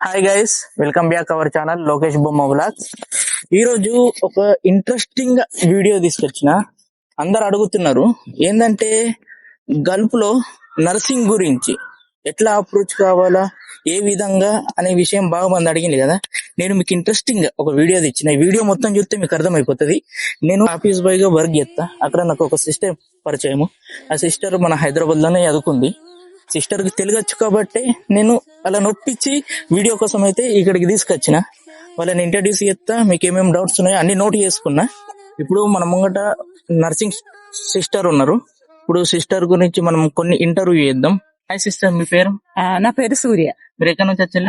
Hi guys welcome back our channel Lokesh Bomma vlog ఈ రోజు ఒక ఇంట్రెస్టింగ్ వీడియో తీసుకొచ్చిన. అందరు అడుగుతున్నారు ఏంటంటే గల్ఫ్లో నర్సింగ్ గురించి. ఎట్లా అప్రోచ్ కావాలా ఏ విధంగా అనే విషయం బాగా మంది అడిగింది కదా. నేను మీకు ఇంట్రెస్టింగ్ ఒక వీడియో తెచ్చిన. ఈ వీడియో మొత్తం చూస్తే మీకు అర్థమైపోతుంది. నేను ఆఫీస్ బాయ్గా వర్క్ చేస్తా అక్కడ నాకు ఒక సిస్టర్ పరిచయము. ఆ సిస్టర్ మన హైదరాబాద్లోనే చదువుకుంది. సిస్టర్కి తెలుగొచ్చు కాబట్టి నేను అలా నొప్పించి వీడియో కోసం అయితే ఇక్కడికి తీసుకొచ్చిన. వాళ్ళని ఇంట్రడ్యూస్ చేస్తా మీకు ఏమేమి డౌట్స్ ఉన్నాయో అన్ని నోట్ చేసుకున్నా. ఇప్పుడు మన ముంగట నర్సింగ్ సిస్టర్ ఉన్నారు. ఇప్పుడు సిస్టర్ గురించి మనం కొన్ని ఇంటర్వ్యూ చేద్దాం. హాయ్ సిస్టర్ మీ పేరు? నా పేరు సూర్య. మీరు ఎక్కడి నుంచి వచ్చారు?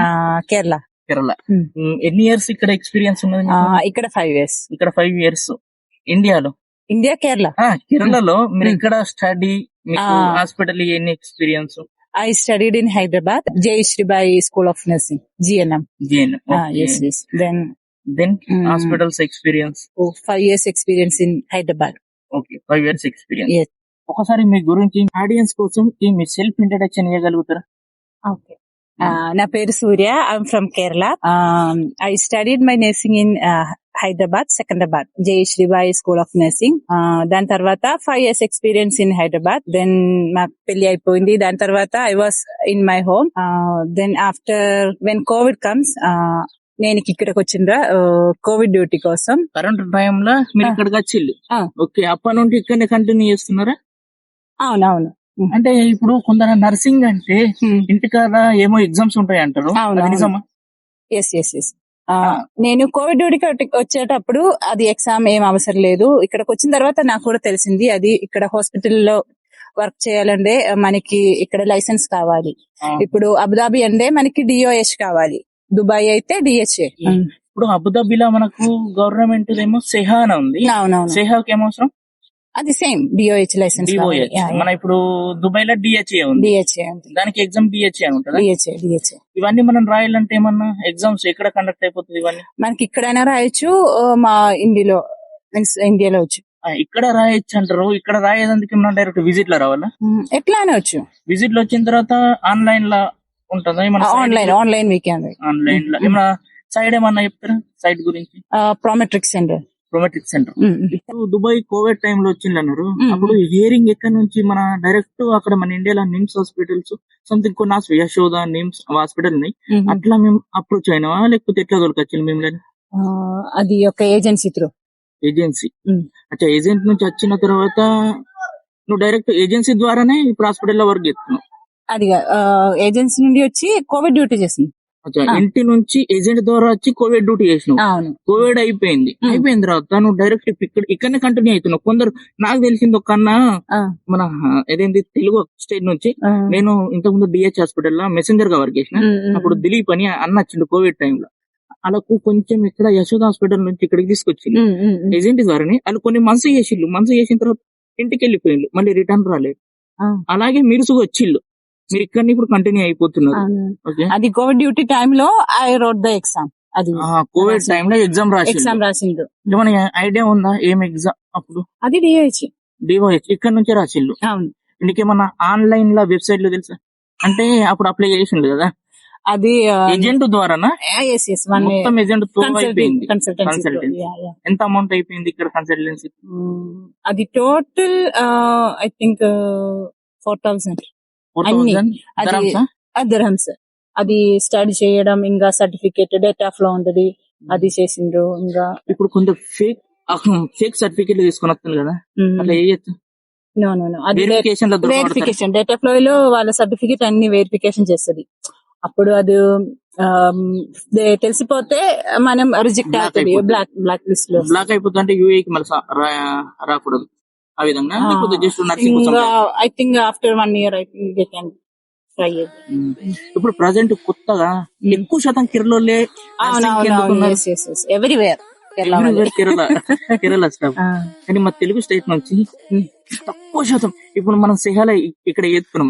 కేరళ. కేరళ. ఎన్ని ఇయర్స్ ఇక్కడ ఎక్స్పీరియన్స్ ఉన్నది? ఇక్కడ ఫైవ్ ఇయర్స్ ఇక్కడ ఫైవ్ ఇయర్స్ ఇండియాలో? ఇండియా కేరళ. కేరళలో మీరు. ఇక్కడ స్టడీ మీకు. హాస్పిటల్ ఎన్ని experience I studied in Hyderabad Jai Sribai school of nursing GNM yes then then. Hospitals experience five years experience in Hyderabad okay five years experience. ఒకసారి మీ గురించి ఆడియన్స్ కోసం మీ సెల్ఫ్ ఇంట్రడక్షన్ ఇవ్వగలుగుతారా? ఓకే నా పేరు Surya. I'm from Kerala I studied my nursing in Hyderabad Secunderabad Jai Sribai school of nursing దాని తర్వాత five years experience in Hyderabad then మా పెళ్ళి అయిపోయింది. దాని తర్వాత I was in my home then after when COVID comes నేను ఇక్కడికి వచ్చిండ్రా. కోవిడ్ డ్యూటీ కోసం. కరెంట్ టైంలో మీరు. ఇక్కడికి వచ్చిల్లు. ఓకే అప్పటి నుండి ఇక్కడనే కంటిన్యూ చేస్తున్నారా? అవునవును. అంటే ఇప్పుడు కొందరు నర్సింగ్ అంటే ఇంటికాడ ఏమో ఎగ్జామ్స్ ఉంటాయి అంటారు ఎస్ ఎస్ ఎస్ నేను కోవిడ్ వచ్చేటప్పుడు అది ఎగ్జామ్ ఏం అవసరం లేదు. ఇక్కడికి వచ్చిన తర్వాత నాకు కూడా తెలిసింది అది ఇక్కడ హాస్పిటల్లో వర్క్ చేయాలంటే మనకి ఇక్కడ లైసెన్స్ కావాలి. ఇప్పుడు అబుదాబి అంటే మనకి డిఓఎస్ కావాలి. దుబాయ్ అయితే డిహెచ్ఏ. ఇప్పుడు అబుదాబిలో మనకు గవర్నమెంట్ ఏమో సెహానా ఉంది. అవునవును. సెహాకి ఏమో అవసరం? అది సేమ్ డిఓహెచ్ లైసెన్స్ మన ఇప్పుడు దుబాయ్లో డిహెచ్ఏ ఉంది. డిహెచ్ఏ దానికి ఎగ్జామ్ డిహెచ్ఏ అని ఉంటుందా? డిహెచ్ఏ డిహెచ్ఏ ఇవన్నీ మనం రాయాలంటే ఏమన్నా ఎగ్జామ్స్ ఎక్కడ కండక్ట్ అయిపోతుంది ఇవన్నీ? మనకి ఇక్కడైనా రాయొచ్చు మా ఇండియాలో మీన్స్ ఇండియాలో వచ్చు. ఇక్కడ రాయొచ్చు అంటారు. ఇక్కడ రాయేదందుకు మనం డైరెక్ట్ విజిట్లో రావాలా? ఉమ్, ఎట్లా అనవచ్చు విజిట్లో వచ్చిన తర్వాత ఆన్లైన్లో ఉంటుందా? ఆన్లైన్ ఆన్లైన్ వీకెండ్ ఆన్లైన్లో. ఏమన్నా సైడ్ ఏమన్నా చెప్తారా? సైట్ గురించి? ప్రామెట్రిక్ సెంటర్ ప్రొమెట్రిక్ సెంటర్ ఇప్పుడు దుబాయ్ కోవిడ్ టైమ్లో వచ్చింది అన్నారు మ్మ్. అప్పుడు హియరింగ్ ఎక్కడ నుంచి? మన డైరెక్ట్ అక్కడ మన ఇండియాలో నిమ్స్ హాస్పిటల్స్ సంథింగ్ కొన్ని యశోద నిమ్స్ హాస్పిటల్ ఉన్నాయి. అట్లా మేము అప్రోచ్ అయినావా లేకపోతే ఎట్లా దొరకచ్చు మిమ్మల్ని? అది ఒక ఏజెన్సీ త్రూ ఏజెన్సీ మ్మ్. అచ్చా ఏజెంట్ నుంచి వచ్చిన తర్వాత నువ్వు డైరెక్ట్ ఏజెన్సీ ద్వారానే ఇప్పుడు హాస్పిటల్లో వర్క్ చేస్తున్నావు. అది ఏజెన్సీ నుండి వచ్చి కోవిడ్ డ్యూటీ చేసింది. ఇంటి నుంచి ఏజెంట్ ద్వారా వచ్చి కోవిడ్ డ్యూటీ చేసినావు. అవును. కోవిడ్ అయిపోయింది. అయిపోయిన తర్వాత నువ్వు డైరెక్ట్ ఇక్కడ ఇక్కడనే కంటిన్యూ అవుతున్నావు. కొందరు నాకు తెలిసింది ఒక అన్న మన ఏదేంటి తెలుగు స్టేట్ నుంచి. నేను ఇంతకుముందు డిహెచ్ హాస్పిటల్లో మెసెంజర్గా వర్క్ చేసిన. అప్పుడు దిలీప్ అని అన్న వచ్చిండు కోవిడ్ టైంలో. వాళ్ళకు కొంచెం ఇక్కడ యశోద హాస్పిటల్ నుంచి ఇక్కడికి తీసుకొచ్చింది. ఏజెంట్ ద్వారానే వాళ్ళు కొన్ని మంత్స్ చేసిళ్ళు. మంత్స్ చేసిన తర్వాత ఇంటికి వెళ్ళిపోయిండు మళ్ళీ రిటర్న్ రాలేదు. అలాగే మిరుసుగా వచ్చిళ్ళు మీరు ఇక్కడ ఇప్పుడు కంటిన్యూ అయిపోతున్నారు. ఓకే అది కోవిడ్ డ్యూటీ టైమ్లో ఐ రోడ్ ద ఎగ్జామ్ అది కోవిడ్ రాసిండు. టైంలో ఎగ్జామ్ రాసి ఎగ్జామ్ రాసిండు. ఏమైనా ఐడియా ఉందా? ఏం ఎగ్జామ్ అప్పుడు? అది డిహెచ్ డివైఎస్ ఇక్కడ నుంచే రాసిళ్ళు అవును. నీకేమన్నా ఆన్లైన్లో వెబ్సైట్లో తెలుసా? అంటే అప్పుడు అప్లై చేసిండు కదా. అది ఏజెంట్ ద్వారానా? మొత్తం ఏజెంట్ అయిపోయింది. కన్సల్టెన్సీ. ఎంత అమౌంట్ అయిపోయింది ఇక్కడ కన్సల్టెన్సీ అది total I think four thousand అన్ని. అది దర్హమ్స్ అది స్టడీ చేయడం ఇంకా సర్టిఫికేట్ డేట్ ఆఫ్లో ఉంది అది చేసిండ్రు ఇంకా. ఇప్పుడు కొంత ఫేక్ ఫేక్ సర్టిఫికేట్ తీసుకొని వస్తుంది కదా? అట్లా వేయచ్చు నో నో నో అది వెరిఫికేషన్ డేట్ ఆఫ్లో వాళ్ళ సర్టిఫికేట్ అన్ని వెరిఫికేషన్ చేస్తుంది. అప్పుడు అది తెలిసిపోతే మనం రిజెక్ట్ అవుతుంది. బ్లాక్ బ్లాక్ లిస్ట్లో. బ్లాక్ అయిపోతుంది అంటే యూఏకి మళ్ళీ రాకూడదు. ఆ విధంగా? లేకపోతే just nursing I think after one year I think they can try. ఇప్పుడు ప్రజెంట్ కొత్తగా ఎక్కువ శాతం కేరళలే ఎవ్రీవేర్ కేరళ కేరళ స్టాఫ్ కానీ మా తెలుగు స్టేట్ నుంచి తక్కువ శాతం ఇప్పుడు మనం సిహాల ఇక్కడ ఎత్తున్నాం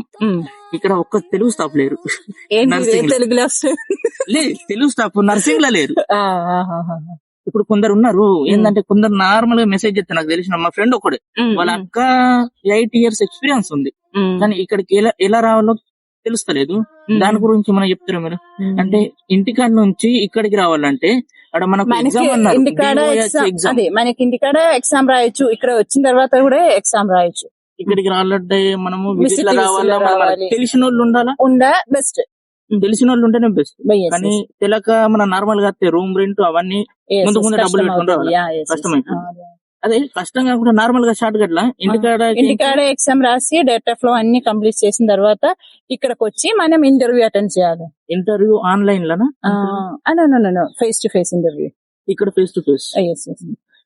ఇక్కడ ఒక్క తెలుగు స్టాఫ్ లేరు. తెలుగు స్టాఫ్ నర్సింగ్లో లేరు. ఇప్పుడు కొందరు ఉన్నారు. ఏంటంటే కొందరు నార్మల్గా మెసేజ్ చేస్తే నాకు తెలిసిన మా ఫ్రెండ్ ఒకడే. వాళ్ళ అక్క ఎయిట్ ఇయర్స్ ఎక్స్పీరియన్స్ ఉంది. కానీ ఇక్కడికి ఎలా ఎలా రావాలో తెలుస్తలేదు. దాని గురించి మనం చెప్తారా మీరు? అంటే ఇంటికాడ నుంచి ఇక్కడికి రావాలంటే అక్కడ మనకు ఇంటికాడ అదే మనకి ఇంటికాడ ఎగ్జామ్ రాయొచ్చు. ఇక్కడ వచ్చిన తర్వాత కూడా ఎగ్జామ్ రాయొచ్చు. ఇక్కడికి రావాలంటే మనము విజిట్ రావాలి. తెలిసిన వాళ్ళు ఉండాలా? ఉందా బెస్ట్ తెలిసిన వాళ్ళు ఉంటేనే బెస్ట్ కానీ తెలక మన నార్మల్గా రూమ్ రెంట్ అవన్నీ ముందు ముందు డబ్బులు. కష్టమైపోతుంది. అదే కష్టం కాకుండా నార్మల్గా షార్ట్ కట్ లా ఇంటికాడ ఇంటికాడ ఎగ్జామ్ రాసి డేటా ఫ్లో అన్ని కంప్లీట్ చేసిన తర్వాత ఇక్కడికి వచ్చి మనం ఇంటర్వ్యూ అటెండ్ చేయాలి. ఇంటర్వ్యూ ఆన్లైన్ లోనా ఫేస్ టు ఫేస్ ఇంటర్వ్యూ ఇక్కడ ఫేస్ టు ఫేస్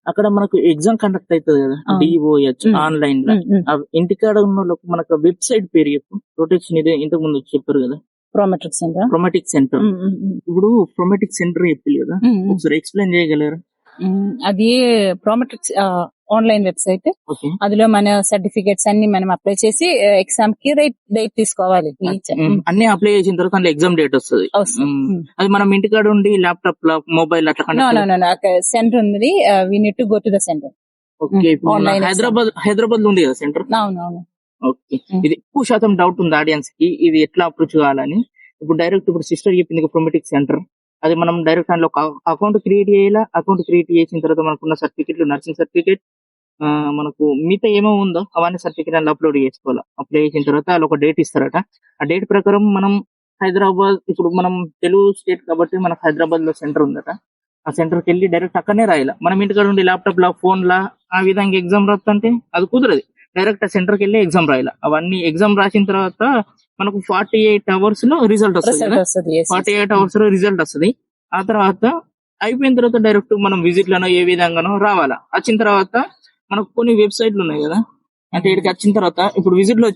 అక్కడ మనకు ఎగ్జామ్ కండక్ట్ అవుతుంది కదా. డిఓహెచ్. ఆన్లైన్లో ఇంటికాడ ఉన్న వాళ్ళకు మనకు వెబ్సైట్ పేరు చెప్పు. ప్రొటెక్షన్ ఇదే ఇంతకు ముందు చెప్పారు కదా? ప్రోమెట్రిక్ సెంటర్ ప్రొమాటిక్ సెంటర్ ఇప్పుడు ప్రొమాటిక్ సెంటర్ చెప్పి కదా? ఒకసారి ఎక్స్ప్లెయిన్ చేయగలరా? అది ప్రోమెట్రిక్ ఆన్లైన్ వెబ్సైట్ అందులో మన సర్టిఫికేట్స్ అన్ని మనం అప్లై చేసి ఎగ్జామ్కి డేట్ డేట్ తీసుకోవాలి. అన్ని అప్లై చేసిన తర్వాత అందులో ఎగ్జామ్ డేట్ వస్తుంది. అది మనం ఇంటికాడ ఉండి ల్యాప్టాప్లో మొబైల్ అట్లా సెంటర్ ఉంది we need to go to the centre. Hyderabad హైదరాబాద్లో ఉంది కదా సెంటర్ అవును అవును. Okay Mm. ఇది ఎక్కువ శాతం డౌట్ ఉంది ఆడియన్స్కి. ఇది ఎట్లా అప్రోచ్ కావాలని. ఇప్పుడు డైరెక్ట్ ఇప్పుడు సిస్టర్ చెప్పింది ప్రొమెటిక్ సెంటర్ అది మనం డైరెక్ట్ అందులో అకౌంట్ క్రియేట్ చేయాలా? అకౌంట్ క్రియేట్ చేసిన తర్వాత మనకున్న సర్టిఫికెట్లు నర్సింగ్ సర్టిఫికేట్ మనకు మిగతా ఏమో ఉందో అవన్నీ సర్టిఫికేట్ అందులో అప్లోడ్ చేసుకోవాలి? అప్లై చేసిన తర్వాత వాళ్ళు ఒక డేట్ ఇస్తారట. ఆ డేట్ ప్రకారం మనం హైదరాబాద్ ఇప్పుడు మనం తెలుగు స్టేట్ కాబట్టి మనకు హైదరాబాద్లో సెంటర్ ఉందట. ఆ సెంటర్కి వెళ్ళి డైరెక్ట్ అక్కడనే రాయాలి? మనం ఇంటికాడ ఉండి ల్యాప్టాప్ లా ఫోన్ లా ఆ విధంగా ఎగ్జామ్ రాస్తుంటే అది కుదరదు. డైరెక్ట్ ఆ సెంటర్కి వెళ్ళి ఎగ్జామ్ రాయాలి. అవన్నీ ఎగ్జామ్ రాసిన తర్వాత మనకు ఫార్టీ ఎయిట్ అవర్స్లో రిజల్ట్ వస్తుంది. ఫార్టీ ఎయిట్ అవర్స్లో రిజల్ట్ వస్తుంది. ఆ తర్వాత అయిపోయిన తర్వాత డైరెక్ట్ మనం విజిట్లను ఏ విధంగానో రావాలా. వచ్చిన తర్వాత మనకు కొన్ని వెబ్సైట్లు ఉన్నాయి కదా? అంటే ఇక్కడికి వచ్చిన తర్వాత ఇప్పుడు విజిట్లో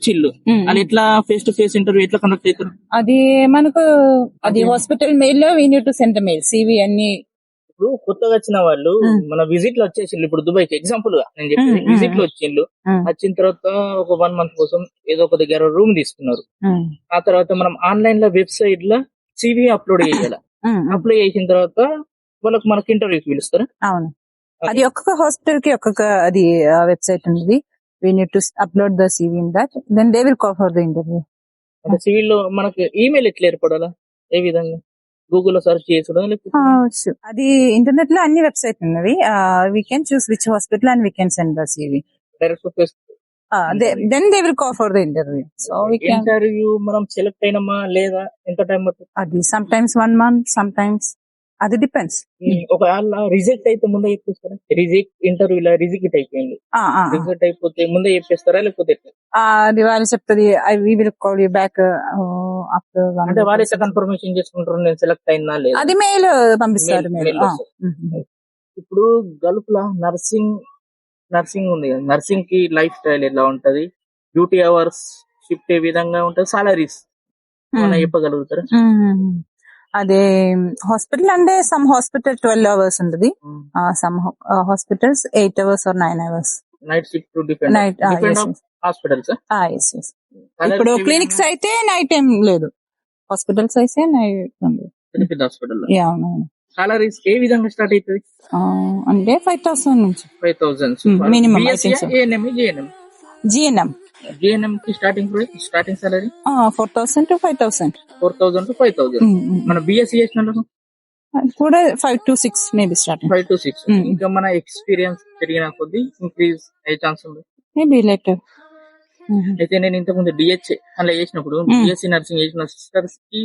Mm. వాళ్ళు ఎట్లా ఫేస్ టు ఫేస్ ఇంటర్వ్యూ ఎట్లా కండక్ట్ అవుతారు? అది మనకు అది అదే. హాస్పిటల్ మెయిల్లో we to send mail CV అన్ని ఇప్పుడు కొత్తగా వచ్చిన వాళ్ళు. మన విజిట్లో వచ్చేసిండు ఇప్పుడు దుబాయ్కి ఎగ్జాంపుల్గా నేను చెప్పేది. విజిట్లో వచ్చిండు. వచ్చిన తర్వాత ఒక వన్ మంత్ కోసం ఏదో ఒక దగ్గర రూమ్ తీసుకున్నారు. ఆ. తర్వాత మనం ఆన్లైన్లో వెబ్సైట్లో సివి అప్లోడ్ చేయాలి. అప్లై చేసిన తర్వాత వాళ్ళకి మనకి ఇంటర్వ్యూకి పిలుస్తారు? అవును. అది ఒక్కొక్క హాస్పిటల్కి ఒక్కొక్క అది వెబ్సైట్ ఉంది we need to upload the CV in that then they will call for the interview సివిల్లో మనకి ఈమెయిల్ ఎట్లా ఏర్పడాలా? ఏ విధంగా? గూగుల్లో సెర్చ్ లేకపోతే అది ఇంటర్నెట్లో అన్ని వెబ్సైట్ ఉన్నవి. We can choose which hospital and we can send the CV direct face then they will call for the interview so we can interview మనం సెలెక్ట్ అయినామా లేదా? ఎంత టైం పడుతుంది? అది sometimes one month sometimes అది depends ఒకవేళ reject అయితే ముందే చెప్పేస్తారా? రిజెక్ట్ ఇంటర్వ్యూ లో రిజెక్ట్ అయిపోయింది. రిజెక్ట్ అయిపోతే ముందే చెప్పేస్తారా లేకపోతే వాళ్ళు చెప్తుంది I we will call you back after అంటే వారే కన్ఫర్మేషన్ చేసుకుంటారు నేను సెలెక్ట్ అయినా లేదా? అది మెయిల్ పంపిస్తారు. ఇప్పుడు గల్ఫ్లో నర్సింగ్ నర్సింగ్ ఉంది కదా? నర్సింగ్కి లైఫ్ స్టైల్ ఎలా ఉంటది? డ్యూటీ అవర్స్ షిఫ్ట్ ఏ విధంగా ఉంటది? సాలరీస్ ఏమైనా చెప్పగలుగుతారా? అదే హాస్పిటల్ అంటే సమ్ హాస్పిటల్ ట్వెల్వ్ అవర్స్ ఉంటుంది. Some hospitals eight hours or nine hours night shift depend night hospitals ఇప్పుడు క్లినిక్స్ అయితే నైట్ టైం లేదు. హాస్పిటల్స్ అయితే నైట్ హాస్పిటల్ యా సాలరీస్ ఏ విధంగా స్టార్ట్ అవుతుంది అంటే ఫైవ్ థౌసండ్ నుంచి. Five thousand. ANM GNM GNM కి starting starting salary four thousand to five thousand four thousand to five thousand మన బిఎస్సి చేసిన కూడా five to six maybe starting five to six. ఇంకా మన ఎక్స్పీరియన్స్ పెరిగిన కొద్దీ ఇంక్రీజ్ అయ్యే ఛాన్స్ ఉంది. మేబీ లెటర్ అయితే నేను ఇంతకు ముందు డిహెచ్ అలా చేసినప్పుడు. బిఎస్సి నర్సింగ్ చేసిన సిస్టర్స్కి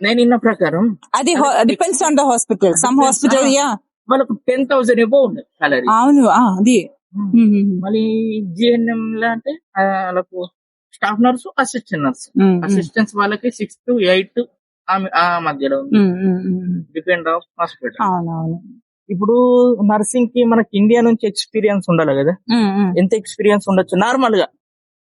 నేను ఇన్న ప్రకారం అది depends on the hospital some hospital. Yeah వాళ్ళకు టెన్ థౌసండ్ ఎబో ఉంది సాలరీ అవును అది. మళ్ళీ జిఎన్ఎం లా అంటే వాళ్ళకు staff nurse assistant nurse assistants వాళ్ళకి సిక్స్ టు ఎయిట్ ఆ మధ్యలో ఉంది. డిపెండ్ ఆఫ్ హాస్పిటల్ ఇప్పుడు నర్సింగ్కి మనకి ఇండియా నుంచి ఎక్స్పీరియన్స్ ఉండాలి కదా. ఎంత ఎక్స్పీరియన్స్ ఉండొచ్చు? నార్మల్గా.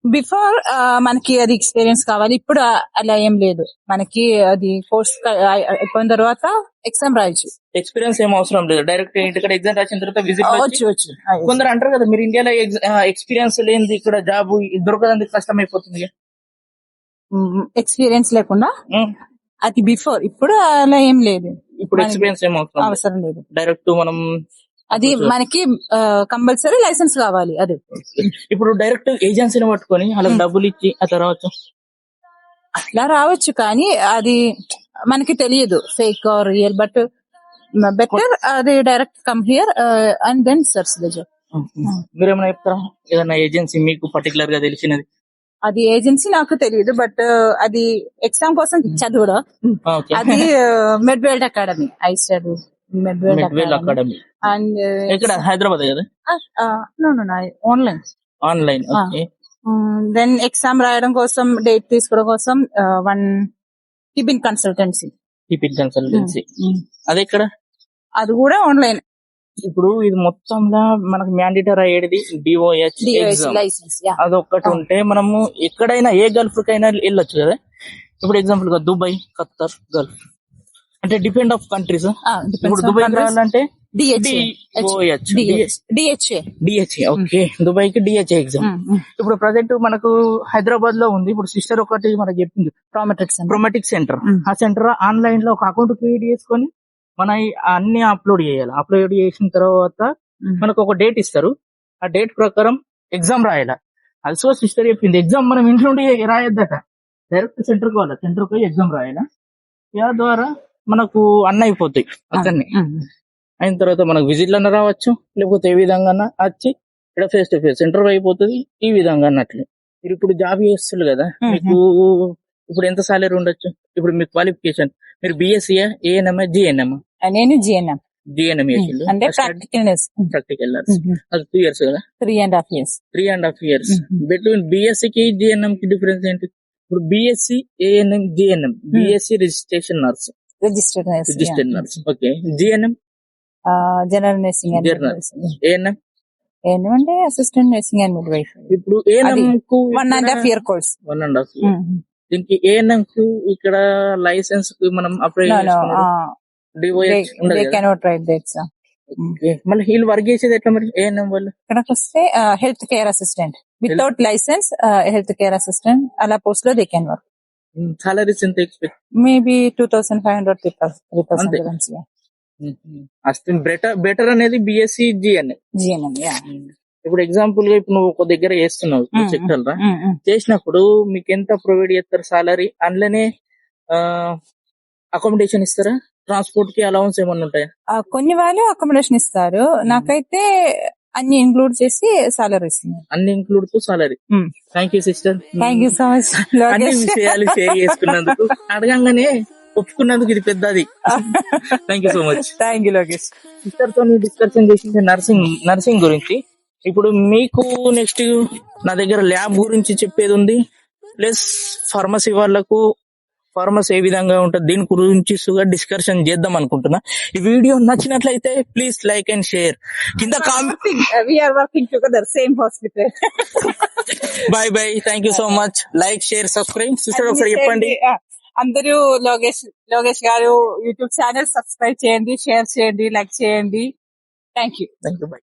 బిఫోర్ మనకి అది ఎక్స్పీరియన్స్ కావాలి. ఇప్పుడు ఆ- అలా ఏం లేదు. మనకి అది కోర్స్ అయిపోయిన తర్వాత ఎగ్జామ్ రాయొచ్చు. ఎక్స్పీరియన్స్ ఏం అవసరం లేదు. డైరెక్ట్ ఇంటికి ఎగ్జామ్ రాసిన తర్వాత విజిట్ వచ్చు వచ్చు కొందరు అంటారు కదా మీరు ఇండియాలో ఎక్స్పీరియన్స్ లేనిది ఇక్కడ జాబ్ దొరకదంది కష్టం అయిపోతుంది ఎక్స్పీరియన్స్ లేకుండా. అది బిఫోర్ ఇప్పుడు అలా ఏం లేదు. ఇప్పుడు ఎక్స్పీరియన్స్ ఏం. అవసరం లేదు. డైరెక్ట్ మనం అది మనకి కంపల్సరీ లైసెన్స్ కావాలి అది. ఇప్పుడు డైరెక్ట్ ఏజెన్సీని పట్టుకొని వాళ్ళకి డబ్బులు ఇచ్చి ఆ తర్వాత? అట్లా రావచ్చు కానీ అది మనకి తెలియదు fake or real but better అది direct come here and then search the job. మీరేమైనా చెప్తారా? ఏదైనా ఏజెన్సీ మీకు పర్టికులర్గా తెలిసినది? అది ఏజెన్సీ నాకు తెలియదు బట్ అది ఎగ్జామ్ కోసం చదువుడా అది మెడ్వేల్డ్ అకాడమీ ఐ స్టడీ. మెడ్వేల్ అకాడమీ. అకాడమీ. అండ్ ఎక్కడ? హైదరాబాద్ కదా? ఆన్లైన్ ఆన్లైన్ దెన్ ఎగ్జామ్ రాయడం కోసం డేట్ తీసుకోవడం కోసం వన్ టిబిన్ కన్సల్టెన్సీ కన్సల్టెన్సీ అది ఎక్కడ? అది కూడా ఆన్లైన్ ఇప్పుడు ఇది మొత్తంగా మనకు మ్యాండేటరీ అయ్యేది డిఓహెచ్ లైసెన్స్ అది ఒక్కటి. ఉంటే మనము ఎక్కడైనా ఏ గల్ఫ్ కైనా వెళ్ళొచ్చు కదా? ఇప్పుడు ఎగ్జాంపుల్గా దుబాయ్ ఖత్తర్ గల్ఫ్. అంటే డిపెండ్ ఆఫ్ కంట్రీస్ ఇప్పుడు దుబాయ్ డిహెచ్ఏ ఓకే దుబాయ్కి డిహెచ్ఏ ఎగ్జామ్ ఇప్పుడు ప్రజెంట్ మనకు హైదరాబాద్లో ఉంది. ఇప్పుడు సిస్టర్ ఒకటి మనకు చెప్పింది. ప్రామెట్రిక్స్ ప్రొమెటిక్ సెంటర్. ఆ సెంటర్ ఆన్లైన్లో ఒక అకౌంట్ క్రియేట్ చేసుకొని మన అన్ని అప్లోడ్ చేయాలి. అప్లోడ్ చేసిన తర్వాత మనకు ఒక డేట్ ఇస్తారు. ఆ డేట్ ప్రకారం ఎగ్జామ్ రాయాలి. అల్సో సిస్టర్ చెప్పింది ఎగ్జామ్ మనం ఇంట్లో రాయొద్దట. డైరెక్ట్ సెంటర్ పోవాలి. సెంటర్ పోయి ఎగ్జామ్ రాయాలి. యా ద్వారా మనకు అన్న అయిపోతాయి. అక్కడనే అయిన తర్వాత మనకు విజిట్ అన్న రావచ్చు లేకపోతే ఏ విధంగా వచ్చి ఇక్కడ ఫేస్ టు ఫేస్ ఇంటర్వ్యూ అయిపోతుంది ఈ విధంగా అన్నట్లు. మీరు ఇప్పుడు జాబ్ చేస్తున్నారు కదా. మీకు ఇప్పుడు ఎంత సాలరీ ఉండొచ్చు? ఇప్పుడు మీ క్వాలిఫికేషన్ మీరు బిఎస్సీ ఏఎన్ఎం జిఎన్ఎం నేను జిఎన్ఎం జిఎన్ఎం అంటే ప్రాక్టికల్ అది టూ ఇయర్స్ కదా? Three and half years three and half years. Between BSc కి జిఎన్ఎం కి డిఫరెన్స్ ఏంటి? ఇప్పుడు BSc ANM GNM BSc registration nurse registered registered nurse okay GNM general nursing and General. ANM ఏంటంటే assistant nursing and midwife ఇప్పుడు ANM కు one and half year course one and half దీనికి ANM కు ఇక్కడ లైసెన్స్కు మనం apply they? Cannot write the exam Okay. మళ్ళీ వీళ్ళు వర్క్ చేసేది ఎట్లా మరి? ఏఎన్ఎం వాళ్ళు? ఇక్కడికి వస్తే health care assistant without licence health care assistant అలా పోస్ట్లో దే కెన్ వర్క్ సాలరీస్ ఎంత expect maybe two thousand five hundred three. Thousand అస్తే బెటర్ బెటర్ అనేది బిఎస్సి జిఎన్ఎం యా ఇప్పుడు ఎగ్జాంపుల్గా ఇప్పుడు నువ్వు ఒక దగ్గర చేస్తున్నావు. చెప్తారా చేసినప్పుడు మీకు ఎంత ప్రొవైడ్ చేస్తారు సాలరీ అందులోనే అకామిడేషన్ ఇస్తారా? ట్రాన్స్పోర్ట్కి అలవన్స్ ఏమన్నా ఉంటాయా? కొన్ని వాళ్ళు అకామిడేషన్ ఇస్తారు. నాకైతే అన్ని ఇంక్లూడ్ చేసి సాలరీ ఇస్తున్నారు అన్ని include to salary. Thank you sister thank you so much అన్ని విషయాలు షేర్ చేసుకున్నందుకు. అడగంగానే ఒప్పుకున్నందుకు ఇది పెద్దది. Thank you so much thank you Lokesh. సిస్టర్తో discussion చేసింది నర్సింగ్ నర్సింగ్ గురించి ఇప్పుడు మీకు నెక్స్ట్ నా దగ్గర ల్యాబ్ గురించి చెప్పేది ఉంది. ప్లస్ ఫార్మసీ వాళ్ళకు ఫార్మసీ ఏ విధంగా ఉంటుంది దీని గురించి సుగా డిస్కషన్ చేద్దాం అనుకుంటున్నా. ఈ వీడియో నచ్చినట్లయితే ప్లీజ్ లైక్ అండ్ షేర్. కింద working together same hospital bye bye thank you so much like share subscribe sister ఒకసారి చెప్పండి. అందరూ Lokesh Lokesh garu YouTube channel subscribe చేయండి షేర్ చేయండి లైక్ చేయండి. Thank you thank you bye